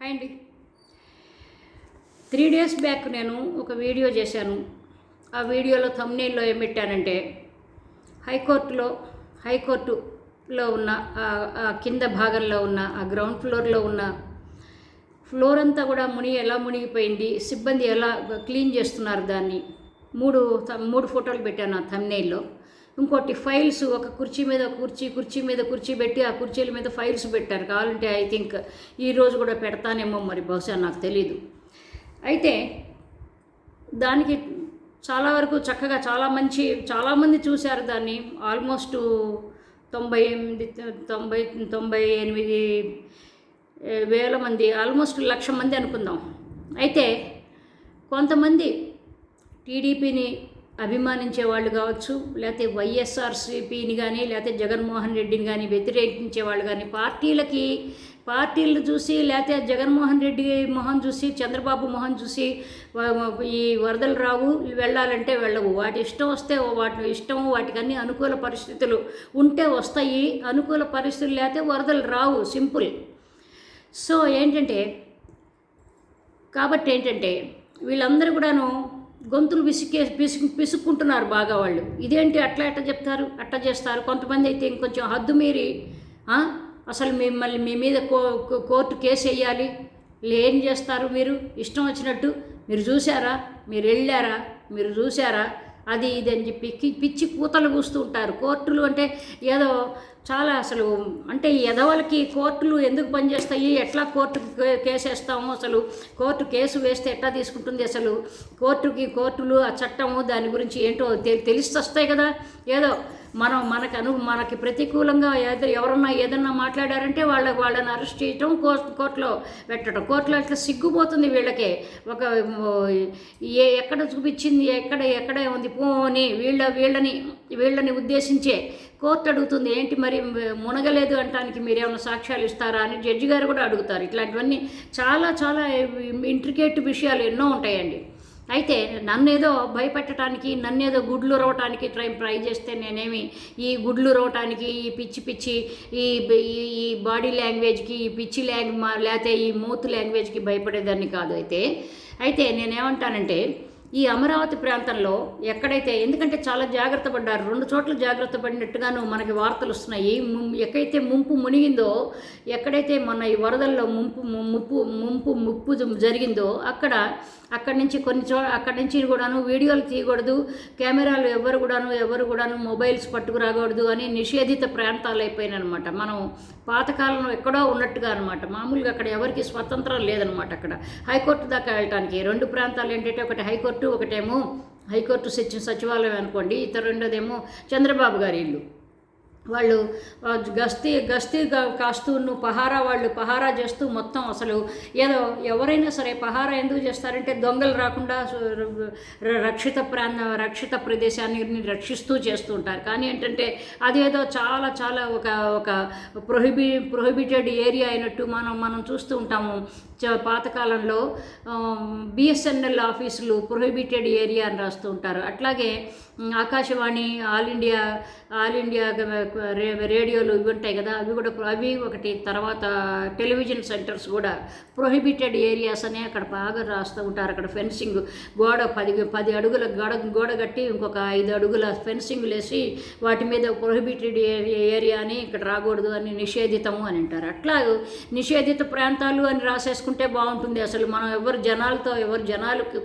Hi అండి. Three days back నేను ఒక వీడియో చేశాను. ఆ వీడియోలో తమ్నేల్లో ఏం పెట్టానంటే హైకోర్టులో హైకోర్టులో ఉన్న ఆ- కింద భాగంలో ఉన్న ఆ గ్రౌండ్ ఫ్లోర్లో ఉన్న ఫ్లోర్ అంతా కూడా మునిగి ఎలా మునిగిపోయింది సిబ్బంది ఎలా క్లీన్ చేస్తున్నారు దాన్ని మూడు మూడు ఫోటోలు పెట్టాను ఆ తమ్నేల్లో ఇంకోటి ఫైల్స్ ఒక కుర్చీ మీద కుర్చీ కుర్చీ మీద కుర్చీ పెట్టి ఆ కుర్చీల మీద ఫైల్స్ పెట్టారు. కావాలంటే ఐ థింక్ ఈ రోజు కూడా పెడతానేమో మరి బహుశా నాకు తెలీదు. అయితే దానికి చాలా వరకు చక్కగా చాలా మంచి చాలామంది చూశారు దాన్ని. ఆల్మోస్ట్ తొంభై ఎనిమిది తొంభై తొంభై ఎనిమిది వేల మంది ఆల్మోస్ట్ లక్ష మంది అనుకుందాం. అయితే కొంతమంది టీడీపీని అభిమానించే వాళ్ళు కావచ్చు లేకపోతే వైఎస్ఆర్సీపీని కానీ లేకపోతే జగన్మోహన్ రెడ్డిని కానీ వ్యతిరేకించే వాళ్ళు కానీ పార్టీలకి పార్టీలు చూసి లేకపోతే జగన్మోహన్ రెడ్డి మొహం చూసి చంద్రబాబు మొహం చూసి ఈ వరదలు రావు వెళ్ళాలంటే వెళ్ళవు. వాటి ఇష్టం వస్తే వాటి ఇష్టం వాటికి అన్ని అనుకూల పరిస్థితులు ఉంటే వస్తాయి. అనుకూల పరిస్థితులు లేకపోతే వరదలు రావు. సింపుల్. సో ఏంటంటే కాబట్టి ఏంటంటే వీళ్ళందరూ కూడాను గొంతులు విసికే పిసు పిసుక్కుంటున్నారు బాగా వాళ్ళు. ఇదేంటి అట్లా ఎట్లా చెప్తారు? అట్లా చేస్తారు? కొంతమంది అయితే ఇంకొంచెం హద్దు మీరి అసలు మిమ్మల్ని మీ మీద కో కో- కోర్టు కేసు వేయాలి. ఏం చేస్తారు మీరు? ఇష్టం వచ్చినట్టు మీరు చూసారా మీరు వెళ్ళారా? మీరు చూసారా అది ఇది అని చెప్పి పిచ్చి కూతలు కూస్తూ ఉంటారు. కోర్టులు అంటే ఏదో చాలా అసలు అంటే ఎదవలకి కోర్టులు ఎందుకు పనిచేస్తాయి ఎట్లా కోర్టుకి కేసు వేస్తాము అసలు? కోర్టు కేసు వేస్తే ఎట్లా తీసుకుంటుంది అసలు? కోర్టుకి కోర్టులు ఆ చట్టము దాని గురించి ఏంటో తె- తెలిసి వస్తాయి కదా? ఏదో మనం మనకు అను మనకి ప్రతికూలంగా ఎవరన్నా ఏదన్నా మాట్లాడారంటే వాళ్ళ వాళ్ళని అరెస్ట్ చేయటం కోర్టు కోర్టులో పెట్టడం. కోర్టులో అట్లా సిగ్గుపోతుంది వీళ్ళకే. ఒక ఏ ఎక్కడ చూపించింది ఎక్కడ ఎక్కడ ఉంది పోని వీళ్ళ వీళ్ళని వీళ్ళని ఉద్దేశించే కోర్టు అడుగుతుంది. ఏంటి మరి మునగలేదు అంటానికి మీరేమైనా సాక్ష్యాలు ఇస్తారా అని జడ్జి గారు కూడా అడుగుతారు. ఇట్లాంటివన్నీ చాలా చాలా ఇంట్రికేట్ విషయాలు ఎన్నో ఉంటాయండి. అయితే నన్నేదో భయపెట్టడానికి నన్నేదో గుడ్లు రవటానికి ట్రై ట్రై చేస్తే నేనేమి ఈ గుడ్లు రవటానికి ఈ పిచ్చి పిచ్చి ఈ ఈ- బాడీ లాంగ్వేజ్కి ఈ పిచ్చి లాంగ్ మా లేకపోతే ఈ మూత్ లాంగ్వేజ్కి భయపడేదాన్ని కాదు అయితే. అయితే నేనేమంటానంటే ఈ అమరావతి ప్రాంతంలో ఎక్కడైతే ఎందుకంటే చాలా జాగ్రత్త పడ్డారు రెండు చోట్ల జాగ్రత్త పడినట్టుగాను మనకి వార్తలు వస్తున్నాయి. ఎక్కడైతే ముంపు మునిగిందో ఎక్కడైతే మన ఈ వరదల్లో ముంపు ము- ముప్పు ముంపు ముప్పు జరిగిందో అక్కడ అక్కడి నుంచి కొన్ని చో అక్కడి నుంచి కూడాను వీడియోలు తీయకూడదు కెమెరాలు ఎవరు కూడాను ఎవరు కూడాను మొబైల్స్ పట్టుకురాకూడదు అని నిషేధిత ప్రాంతాలు అయిపోయినాయి అనమాట మనం పాతకాలంలో ఎక్కడో ఉన్నట్టుగా అనమాట మామూలుగా అక్కడ ఎవరికి స్వతంత్రం లేదనమాట అక్కడ. హైకోర్టు దాకా వెళ్ళటానికి రెండు ప్రాంతాలు ఏంటంటే ఒకటి హైకోర్టు ఒకటేమో హైకోర్టు సచివాలయం అనుకోండి ఇతర రెండోదేమో చంద్రబాబు గారి ఇల్లు. వాళ్ళు గస్తీ గస్తీ గా- కాస్తూను పహారా వాళ్ళు పహారా చేస్తూ మొత్తం అసలు ఏదో ఎవరైనా సరే పహారా ఎందుకు చేస్తారంటే దొంగలు రాకుండా ర- రక్షిత ప్రాంత రక్షిత ప్రదేశాన్ని రక్షిస్తూ చేస్తూ ఉంటారు కానీ ఏంటంటే అదేదో చాలా చాలా ఒక ఒక ప్రొహిబి ప్రొహిబిటెడ్ ఏరియా అయినట్టు మనం మనం చూస్తూ ఉంటాము. చ- పాతకాలంలో బిఎస్ఎన్ఎల్ ఆఫీసులు ప్రొహిబిటెడ్ ఏరియా అని రాస్తూ ఉంటారు. అట్లాగే Akashvani All India All India రేడియోలు ఇవి ఉంటాయి కదా అవి కూడా అవి ఒకటి తర్వాత టెలివిజన్ సెంటర్స్ కూడా ప్రొహిబిటెడ్ ఏరియాస్ అనే అక్కడ బాగా రాస్తూ ఉంటారు. అక్కడ ఫెన్సింగ్ గోడ పది పది అడుగుల గోడ గోడ కట్టి ఇంకొక ఐదు అడుగుల ఫెన్సింగ్ వేసి వాటి మీద ప్రొహిబిటెడ్ ఏరియా అని ఇక్కడ రాకూడదు అని నిషేధితము అని అంటారు. అట్లా నిషేధిత ప్రాంతాలు అని రాసేసుకుంటే బాగుంటుంది. అసలు మనం ఎవరు జనాలతో ఎవరు జనాలకు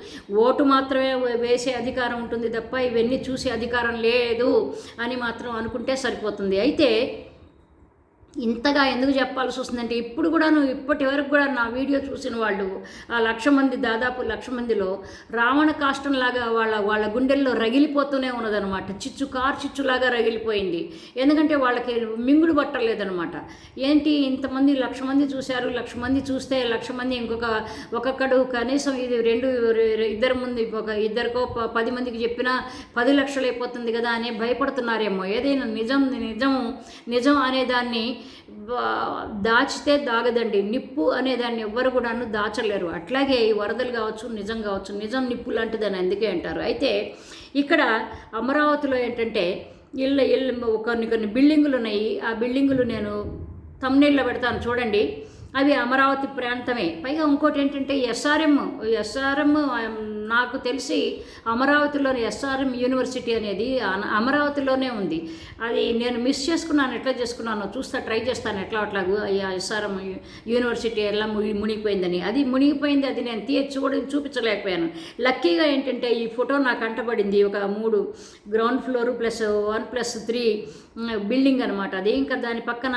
ఓటు మాత్రమే వేసే అధికారం ఉంటుంది తప్ప ఇవన్నీ చూసే అధికారం లేదు అని మాత్రం అనుకుంటే సరిపోతుంది. అయితే ఇంతగా ఎందుకు చెప్పాల్సి వస్తుందంటే ఇప్పుడు కూడాను ఇప్పటి వరకు కూడా నా వీడియో చూసిన వాళ్ళు ఆ లక్ష మంది దాదాపు లక్ష మందిలో రావణ కాష్టంలాగా వాళ్ళ వాళ్ళ గుండెల్లో రగిలిపోతూనే ఉన్నదనమాట చిచ్చు కార్ చిచ్చులాగా రగిలిపోయింది. ఎందుకంటే వాళ్ళకి మింగుడు పట్టలేదనమాట ఏంటి ఇంతమంది లక్ష మంది చూశారు లక్ష మంది చూస్తే లక్ష మంది ఇంకొక ఒక్కొక్కడు కనీసం ఇది రెండు ఇద్దరు ముందు ఒక ఇద్దరికో ప- పది మందికి చెప్పినా పది లక్షలు అయిపోతుంది కదా అని భయపడుతున్నారేమో. ఏదైనా నిజం నిజం నిజం అనే దాన్ని దాచితే దాగదండి. నిప్పు అనే దాన్ని ఎవ్వరు కూడాను దాచలేరు. అట్లాగే ఈ వరదలు కావచ్చు నిజం కావచ్చు నిజం నిప్పు లాంటిదని అందుకే అంటారు. అయితే ఇక్కడ అమరావతిలో ఏంటంటే ఇళ్ళ ఇళ్ళ కొన్ని కొన్ని బిల్డింగులు ఉన్నాయి. ఆ బిల్డింగులు నేను తమ్నేల్లో పెడతాను. చూడండి. అవి అమరావతి ప్రాంతమే. పైగా ఇంకోటి ఏంటంటే ఎస్ఆర్ఎం ఎస్ఆర్ఎం నాకు తెలిసి అమరావతిలోని ఎస్ఆర్ఎం యూనివర్సిటీ అనేది అమరావతిలోనే ఉంది. అది నేను మిస్ చేసుకున్నాను. ఎట్లా చేసుకున్నాను చూస్తా ట్రై చేస్తాను. ఎట్లా అట్లా ఎస్ఆర్ఎం యూనివర్సిటీ ఎలా మునిగిపోయిందని. అది మునిగిపోయింది అది నేను తీయ చూడ చూపించలేకపోయాను. లక్కీగా ఏంటంటే ఈ ఫోటో నాకు అంటబడింది ఒక మూడు ground floor plus one plus three building అనమాట అది ఇంకా దాని పక్కన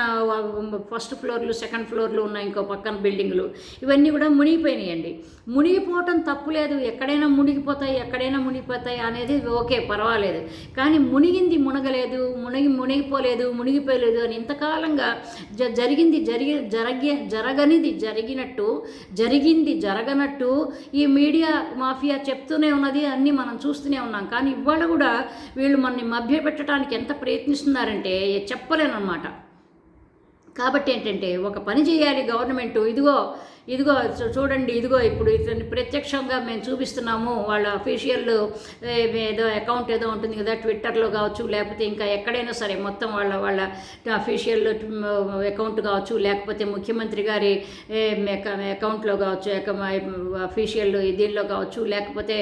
ఫస్ట్ ఫ్లోర్లు సెకండ్ ఫ్లోర్లు ఉన్నాయి ఇంకో పక్కన బిల్డింగ్లు. ఇవన్నీ కూడా మునిగిపోయినాయండి. మునిగిపోవటం తప్పులేదు ఎక్కడైనా మునిగిపోతాయి ఎక్కడైనా మునిగిపోతాయి అనేది ఓకే పర్వాలేదు. కానీ మునిగింది మునగలేదు మునిగి మునిగిపోలేదు మునిగిపోలేదు అని ఇంతకాలంగా జ జరిగింది జరిగి జరగి జరగనిది జరిగినట్టు జరిగింది జరగనట్టు ఈ మీడియా మాఫియా చెప్తూనే ఉన్నది అన్నీ మనం చూస్తూనే ఉన్నాం. కానీ ఇవాళ కూడా వీళ్ళు మనని మభ్యపెట్టడానికి ఎంత ప్రయత్నిస్తున్నారంటే చెప్పలేనమాట కాబట్టి ఏంటంటే ఒక పని చేయాలి గవర్నమెంట్. ఇదిగో ఇదిగో చూ- చూడండి ఇదిగో ఇప్పుడు ఇతన్ని ప్రత్యక్షంగా మేము చూపిస్తున్నాము. వాళ్ళ అఫీషియల్ ఏదో అకౌంట్ ఏదో ఉంటుంది కదా ట్విట్టర్లో కావచ్చు లేకపోతే ఇంకా ఎక్కడైనా సరే మొత్తం వాళ్ళ వాళ్ళ అఫీషియల్ అకౌంట్ కావచ్చు లేకపోతే ముఖ్యమంత్రి గారి అకౌంట్లో కావచ్చు అఫీషియల్ దీనిలో కావచ్చు లేకపోతే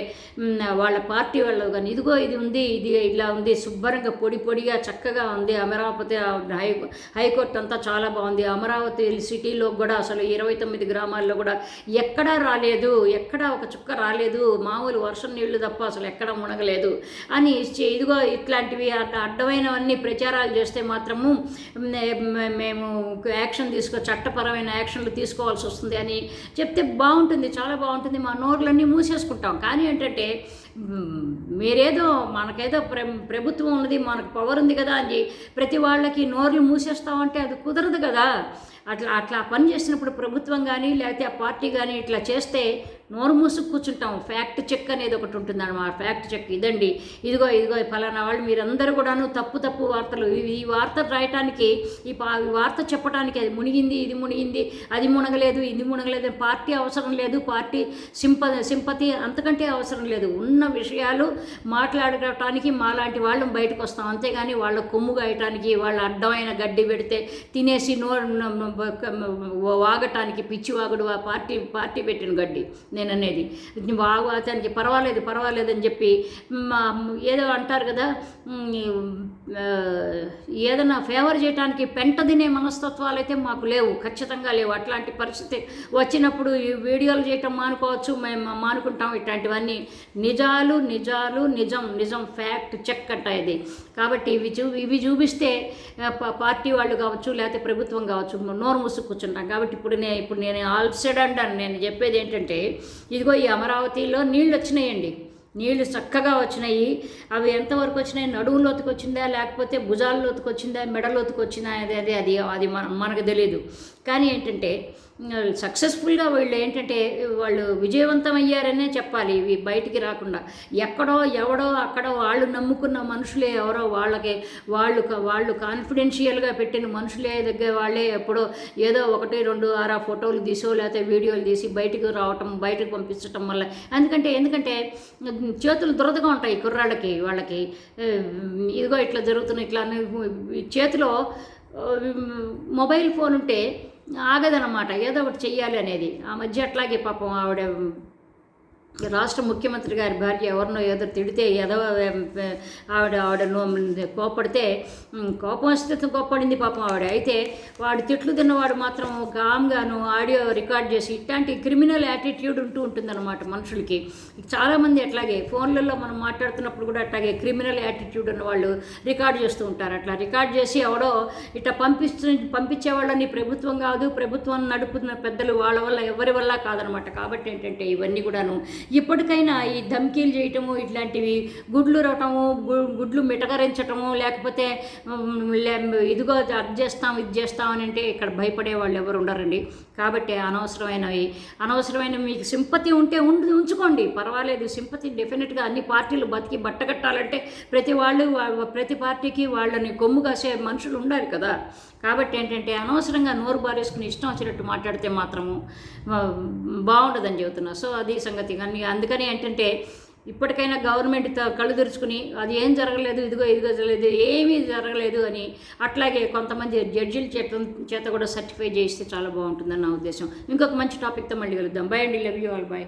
వాళ్ళ పార్టీ వాళ్ళు కానీ ఇదిగో ఇది ఉంది ఇది ఇలా ఉంది శుభ్రంగా పొడి పొడిగా చక్కగా ఉంది అమరావతి హై హైకోర్టు అంతా చాలా చాలా బాగుంది. అమరావతి సిటీలో కూడా అసలు ఇరవై తొమ్మిది గ్రామాల్లో కూడా ఎక్కడా రాలేదు. ఎక్కడా ఒక చుక్క రాలేదు. మామూలు వర్షం నీళ్ళు తప్ప అసలు ఎక్కడ మునగలేదు అని ఇదిగో ఇట్లాంటివి అట్లా అడ్డమైనవన్నీ ప్రచారాలు చేస్తే మాత్రము మేము యాక్షన్ తీసుకో చట్టపరమైన యాక్షన్లు తీసుకోవాల్సి వస్తుంది అని చెప్తే బాగుంటుంది. చాలా బాగుంటుంది. మా నోర్లన్నీ మూసేసుకుంటాం. కానీ ఏంటంటే మీరేదో మనకేదో ప్ర ప్రభుత్వం ఉన్నది మనకు పవర్ ఉంది కదా అని ప్రతి వాళ్ళకి నోర్లు మూసేస్తామంటే అది కుదరదు కదా. అట్లా అట్లా పని చేసినప్పుడు ప్రభుత్వం కానీ లేకపోతే ఆ పార్టీ కానీ ఇట్లా చేస్తే నోరు మూసుకు కూర్చుంటాం ఫ్యాక్ట్ చెక్ అనేది ఒకటి ఉంటుంది అన్నమాట ఫ్యాక్ట్ చెక్. ఇదండి. ఇదిగో ఇదిగో ఫలానా వాళ్ళు మీరందరూ కూడాను తప్పు తప్పు వార్తలు. ఈ- వార్త రాయటానికి ఈ పా ఈ వార్త చెప్పడానికి అది మునిగింది ఇది మునిగింది అది మునగలేదు ఇది మునగలేదు పార్టీ అవసరం లేదు పార్టీ సింప సింపతి అంతకంటే అవసరం లేదు. ఉన్న విషయాలు మాట్లాడటానికి మాలాంటి వాళ్ళం బయటకు వస్తాం అంతేగాని వాళ్ళ కొమ్ము గాయటానికి వాళ్ళ అడ్డమైన గడ్డి పెడితే తినేసి నోరు వాగటానికి పిచ్చి వాగుడు ఆ పార్టీ పార్టీ పెట్టిన గడ్డి. నేను అనేది వాగు అతనికి పర్వాలేదు పర్వాలేదు అని చెప్పి మా ఏదో అంటారు కదా ఏదైనా ఫేవర్ చేయడానికి పెంట తినే మనస్తత్వాలు అయితే మాకు లేవు ఖచ్చితంగా లేవు. అట్లాంటి పరిస్థితి వచ్చినప్పుడు ఈ వీడియోలు చేయటం మానుకోవచ్చు మేము మానుకుంటాం ఇట్లాంటివన్నీ. నిజాలు నిజాలు నిజం నిజం ఫ్యాక్ట్ చెక్ అంట ఇది. కాబట్టి ఇవి చూ ఇవి చూపిస్తే ప- పార్టీ వాళ్ళు కావచ్చు లేకపోతే ప్రభుత్వం కావచ్చు నోరు మూసుకు కూర్చుంటాం. కాబట్టి ఇప్పుడు నేను ఇప్పుడు నేను ఆల్సెడ్ అంటాను. నేను చెప్పేది ఏంటంటే ఇదిగో ఈ అమరావతిలో నీళ్ళు వచ్చినాయండి నీళ్ళు చక్కగా వచ్చినాయి. అవి ఎంతవరకు వచ్చినాయి? నడువులోతుకు వచ్చిందా? లేకపోతే భుజాలలోతుకు వచ్చిందా? మెడలోతుకు వచ్చిందా? అది అది అది అది మన మనకు తెలియదు కానీ ఏంటంటే సక్సెస్ఫుల్గా వీళ్ళు ఏంటంటే వాళ్ళు విజయవంతం అయ్యారనే చెప్పాలి ఇవి బయటికి రాకుండా. ఎక్కడో ఎవడో అక్కడో వాళ్ళు నమ్ముకున్న మనుషులే ఎవరో వాళ్ళకి వాళ్ళు వాళ్ళు కాన్ఫిడెన్షియల్గా పెట్టిన మనుషులే దగ్గర వాళ్ళే ఎప్పుడో ఏదో ఒకటి రెండు ఆరా ఫోటోలు తీసో లేకపోతే వీడియోలు తీసి బయటకు రావటం బయటకు పంపించటం వల్ల. ఎందుకంటే ఎందుకంటే చేతులు దురదగా ఉంటాయి కుర్రాళ్ళకి వాళ్ళకి. ఇదిగో ఇట్లా జరుగుతున్నాయి ఇట్లా చేతిలో మొబైల్ ఫోన్ ఉంటే ఆగదనమాట ఏదో ఒకటి చెయ్యాలి అనేది. ఆ మధ్య అట్లాగే పాపం ఆవిడ రాష్ట్ర ముఖ్యమంత్రి గారి భార్య ఎవరినో ఏదో తిడితే ఏదో ఆవిడ ఆవిడ నో- కోపడితే కోపం వస్తే కోపడింది పాపం ఆవిడ. అయితే వాడు తిట్లు తిన్నవాడు మాత్రం కామ్గాను ఆడియో రికార్డ్ చేసి ఇట్లాంటి క్రిమినల్ యాటిట్యూడ్ ఉంటూ ఉంటుందన్నమాట మనుషులకి. చాలామంది అట్లాగే ఫోన్లలో మనం మాట్లాడుతున్నప్పుడు కూడా అట్లాగే క్రిమినల్ యాటిట్యూడ్ ఉన్న వాళ్ళు రికార్డ్ చేస్తూ ఉంటారు. అట్లా రికార్డ్ చేసి ఎవడో ఇట్లా పంపిస్తు పంపించే వాళ్ళని ప్రభుత్వం కాదు ప్రభుత్వం నడుపుతున్న పెద్దలు వాళ్ళ వల్ల ఎవరి వల్ల కాదనమాట కాబట్టి ఏంటంటే ఇవన్నీ కూడాను ఇప్పటికైనా ఈ ధమ్కీలు చేయటము ఇట్లాంటివి గుడ్లు రవటము గుడ్లు మిటకరించటము లేకపోతే లే- ఇదిగో అది చేస్తాం ఇది చేస్తాం అని అంటే ఇక్కడ భయపడే వాళ్ళు ఎవరు ఉండరండి. కాబట్టి అనవసరమైనవి అనవసరమైన మీకు సింపతి ఉంటే ఉండి ఉంచుకోండి. పర్వాలేదు సింపతి డెఫినెట్గా అన్ని పార్టీలు బతికి బట్టగట్టాలంటే ప్రతి వాళ్ళు ప్రతి పార్టీకి వాళ్ళని కొమ్ము కాసే మనుషులు ఉండాలి కదా. కాబట్టి ఏంటంటే అనవసరంగా నోరు బారేసుకుని ఇష్టం వచ్చినట్టు మాట్లాడితే మాత్రము బాగుండదని చెబుతున్నా. సో అది సంగతి. కానీ అందుకని ఏంటంటే ఇప్పటికైనా గవర్నమెంట్ కళ్ళు తెరుచుకుని అది ఏం జరగలేదు ఇదిగో ఇదిగో జరగలేదు ఏమీ జరగలేదు అని అట్లాగే కొంతమంది జడ్జిల చేత చేత కూడా సర్టిఫై చేస్తే చాలా బాగుంటుందని నా ఉద్దేశం. ఇంకొక మంచి టాపిక్తో మళ్ళీ కలుద్దాం. బై అండి. Love you all. బాయ్